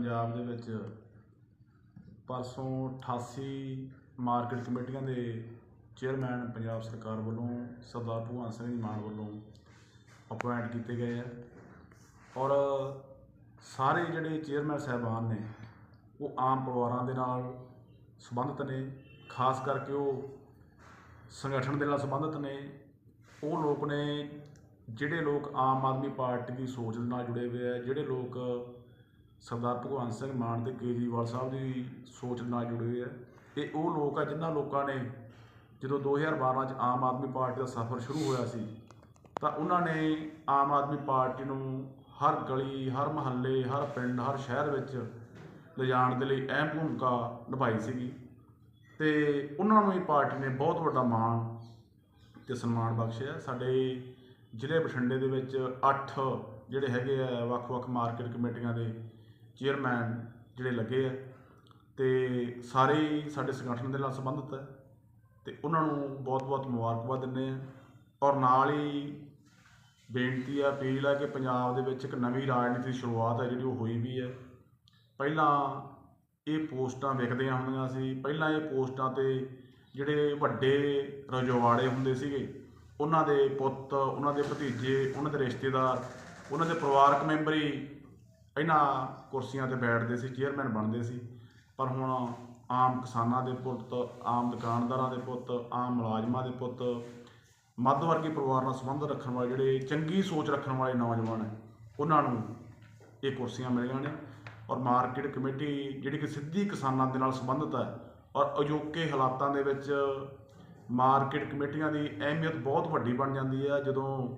ਪੰਜਾਬ ਦੇ ਵਿੱਚ ਪਰਸੋਂ 88 ਮਾਰਕੀਟ ਕਮੇਟੀਆਂ ਦੇ ਚੇਅਰਮੈਨ ਪੰਜਾਬ ਸਰਕਾਰ ਵੱਲੋਂ ਸਰਦਾਰ ਭਗਵੰਤ ਸਿੰਘ ਮਾਨ ਵੱਲੋਂ ਅਪਾਇੰਟ ਕੀਤੇ ਗਏ ਆ। ਔਰ ਸਾਰੇ ਜਿਹੜੇ ਚੇਅਰਮੈਨ ਸਾਹਿਬਾਨ ਨੇ, ਉਹ ਆਮ ਪਰਿਵਾਰਾਂ ਦੇ ਨਾਲ ਸੰਬੰਧਿਤ ਨੇ, ਖਾਸ ਕਰਕੇ ਉਹ ਸੰਗਠਨ ਦੇ ਨਾਲ ਸੰਬੰਧਿਤ ਨੇ। ਉਹ ਲੋਕ ਨੇ, ਜਿਹੜੇ ਲੋਕ ਆਮ ਆਦਮੀ ਪਾਰਟੀ ਦੀ ਸੋਚ ਦੇ ਨਾਲ ਜੁੜੇ ਹੋਏ ਆ, ਜਿਹੜੇ ਲੋਕ ਸਰਦਾਰ ਭਗਵੰਤ ਸਿੰਘ ਮਾਨ ਤੇ ਕੇਜਰੀਵਾਲ ਸਾਹਿਬ ਦੀ ਸੋਚ ਨਾਲ ਜੁੜੇ ਹੋਏ ਆ। ਇਹ ਉਹ ਲੋਕ ਆ, ਜਿਨ੍ਹਾਂ ਲੋਕਾਂ ਨੇ ਜਦੋਂ 2012 ਚ ਆਮ ਆਦਮੀ ਪਾਰਟੀ ਦਾ ਸਫ਼ਰ ਸ਼ੁਰੂ ਹੋਇਆ ਸੀ, ਤਾਂ ਉਹਨਾਂ ਨੇ ਆਮ ਆਦਮੀ ਪਾਰਟੀ ਨੂੰ ਹਰ ਗਲੀ, ਹਰ ਮਹੱਲੇ, ਹਰ ਪਿੰਡ, ਹਰ ਸ਼ਹਿਰ ਵਿੱਚ ਲਿਜਾਣ ਦੇ ਲਈ ਅਹਿਮ ਭੂਮਿਕਾ ਨਿਭਾਈ ਸੀਗੀ। ਤੇ ਉਹਨਾਂ ਨੂੰ ਹੀ ਪਾਰਟੀ ਨੇ ਬਹੁਤ ਵੱਡਾ ਮਾਣ ਤੇ ਸਨਮਾਨ ਬਖਸ਼ਿਆ। ਸਾਡੇ ਜ਼ਿਲ੍ਹੇ ਬਠਿੰਡੇ ਦੇ ਵਿੱਚ 8 ਜਿਹੜੇ ਹੈਗੇ ਆ, ਵੱਖ-ਵੱਖ ਮਾਰਕੀਟ ਕਮੇਟੀਆਂ ਦੇ ਚੇਅਰਮੈਨ ਜਿਹੜੇ ਲੱਗੇ ਆ, ਤੇ ਸਾਰੇ ਹੀ ਸਾਡੇ ਸੰਗਠਨ ਦੇ ਨਾਲ ਸੰਬੰਧਿਤ ਹੈ ਤੇ ਉਹਨਾਂ ਨੂੰ ਬਹੁਤ-ਬਹੁਤ ਮੁਬਾਰਕਬਾਦ ਦਿੰਦੇ ਆ। ਔਰ ਨਾਲ ਹੀ ਬੇਨਤੀ ਆ, ਅਪੀਲ ਆ ਕਿ ਪੰਜਾਬ ਦੇ ਵਿੱਚ ਇੱਕ ਨਵੀਂ ਰਾਜਨੀਤੀ ਦੀ ਸ਼ੁਰੂਆਤ ਹੈ ਜਿਹੜੀ ਉਹ ਹੋਈ ਵੀ ਹੈ ਪਹਿਲਾਂ ਇਹ ਪੋਸਟਾਂ ਵਿਕਦੀਆਂ ਹੁੰਦੀਆਂ ਸੀ, ਪਹਿਲਾਂ ਇਹ ਪੋਸਟਾਂ ਤੇ ਜਿਹੜੇ ਵੱਡੇ ਰਜਵਾੜੇ ਹੁੰਦੇ ਸੀਗੇ, ਉਹਨਾਂ ਦੇ ਪੁੱਤ, ਉਹਨਾਂ ਦੇ ਭਤੀਜੇ, ਉਹਨਾਂ ਦੇ ਰਿਸ਼ਤੇਦਾਰ, ਉਹਨਾਂ ਦੇ ਪਰਿਵਾਰਕ ਮੈਂਬਰ ਹੀ ਇਹਨਾਂ ਕੁਰਸੀਆਂ ਤੇ ਬੈਠਦੇ ਸੀ ਚੇਅਰਮੈਨ ਬਣਦੇ ਸੀ, ਪਰ ਹੁਣ ਆਮ ਕਿਸਾਨਾਂ ਦੇ ਪੁੱਤ, ਆਮ ਦੁਕਾਨਦਾਰਾਂ ਦੇ ਪੁੱਤ, ਆਮ ਮੁਲਾਜ਼ਮਾਂ ਦੇ ਪੁੱਤ, ਮੱਧ ਵਰਗੀ ਪਰਿਵਾਰ ਨਾਲ ਸੰਬੰਧ ਰੱਖਣ ਵਾਲੇ ਜਿਹੜੇ ਚੰਗੀ ਸੋਚ ਰੱਖਣ ਵਾਲੇ ਨੌਜਵਾਨ ਹੈ, ਉਹਨਾਂ ਨੂੰ ਇਹ ਕੁਰਸੀਆਂ ਮਿਲੀਆਂ ਨੇ ਔਰ ਮਾਰਕੀਟ ਕਮੇਟੀ ਜਿਹੜੀ ਕਿ ਸਿੱਧੀ ਕਿਸਾਨਾਂ ਦੇ ਨਾਲ ਸੰਬੰਧਿਤ ਹੈ ਔਰ ਅਜੋਕੇ ਹਾਲਾਤਾਂ ਦੇ ਵਿੱਚ ਮਾਰਕੀਟ ਕਮੇਟੀਆਂ ਦੀ ਅਹਿਮੀਅਤ ਬਹੁਤ ਵੱਡੀ ਬਣ ਜਾਂਦੀ ਹੈ, ਜਦੋਂ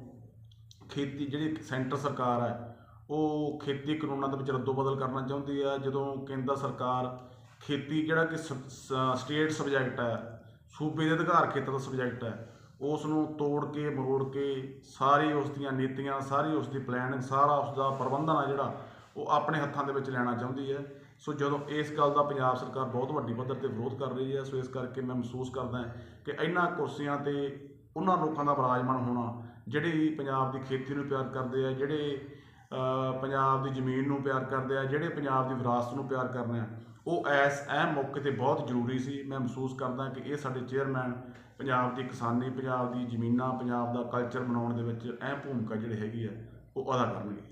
ਖੇਤੀ ਜਿਹੜੀ ਸੈਂਟਰ ਸਰਕਾਰ ਹੈ ਉਹ ਖੇਤੀ ਕਾਨੂੰਨਾਂ ਦੇ ਵਿੱਚ ਰੱਦੋਬਦਲ ਕਰਨਾ ਚਾਹੁੰਦੀ ਹੈ ਜਦੋਂ ਕੇਂਦਰ ਸਰਕਾਰ ਖੇਤੀ ਜਿਹੜਾ ਕਿ ਸਟੇਟ ਸਬਜੈਕਟ ਹੈ ਸੂਬੇ ਦੇ ਅਧਿਕਾਰ ਖੇਤਰ ਦਾ ਸਬਜੈਕਟ ਹੈ ਉਸ ਨੂੰ ਤੋੜ ਕੇ, ਮਰੋੜ ਕੇ ਸਾਰੀ ਉਸ ਦੀਆਂ ਨੀਤੀਆਂ, ਸਾਰੀ ਉਸ ਦੀ ਪਲਾਨਿੰਗ ਸਾਰਾ ਉਸ ਦਾ ਪ੍ਰਬੰਧਨ ਆ ਜਿਹੜਾ, ਉਹ ਆਪਣੇ ਹੱਥਾਂ ਦੇ ਵਿੱਚ ਲੈਣਾ ਚਾਹੁੰਦੀ ਹੈ ਸੋ ਜਦੋਂ ਇਸ ਗੱਲ ਦਾ ਪੰਜਾਬ ਸਰਕਾਰ ਬਹੁਤ ਵੱਡੀ ਪੱਧਰ ਤੇ ਵਿਰੋਧ ਕਰ ਰਹੀ ਹੈ ਸੋ ਇਸ ਕਰਕੇ ਮੈਂ ਮਹਿਸੂਸ ਕਰਦਾ ਕਿ ਇਹਨਾਂ ਕੁਰਸੀਆਂ ਤੇ ਉਹਨਾਂ ਲੋਕਾਂ ਦਾ ਬਰਾਜਮਾਨ ਹੋਣਾ, ਜਿਹੜੇ ਪੰਜਾਬ ਦੀ ਖੇਤੀ ਨੂੰ ਪਿਆਰ ਕਰਦੇ ਆ, ਜਿਹੜੇ ਪੰਜਾਬ ਦੀ ਜ਼ਮੀਨ ਨੂੰ ਪਿਆਰ ਕਰਦੇ ਆ, ਜਿਹੜੇ ਪੰਜਾਬ ਦੀ ਵਿਰਾਸਤ ਨੂੰ ਪਿਆਰ ਕਰਦੇ ਆ, ਉਹ ਐਸ ਅਹਿਮ ਮੌਕੇ ਤੇ ਬਹੁਤ ਜ਼ਰੂਰੀ ਸੀ। ਮੈਂ ਮਹਿਸੂਸ ਕਰਦਾ ਕਿ ਇਹ ਸਾਡੇ ਚੇਅਰਮੈਨ ਪੰਜਾਬ ਦੀ ਕਿਸਾਨੀ, ਪੰਜਾਬ ਦੀ ਜ਼ਮੀਨਾਂ, ਪੰਜਾਬ ਦਾ ਕਲਚਰ ਬਣਾਉਣ ਦੇ ਵਿੱਚ ਅਹਿਮ ਭੂਮਿਕਾ ਜਿਹੜੀ ਹੈਗੀ ਆ, ਉਹ ਅਦਾ ਕਰਨਗੇ।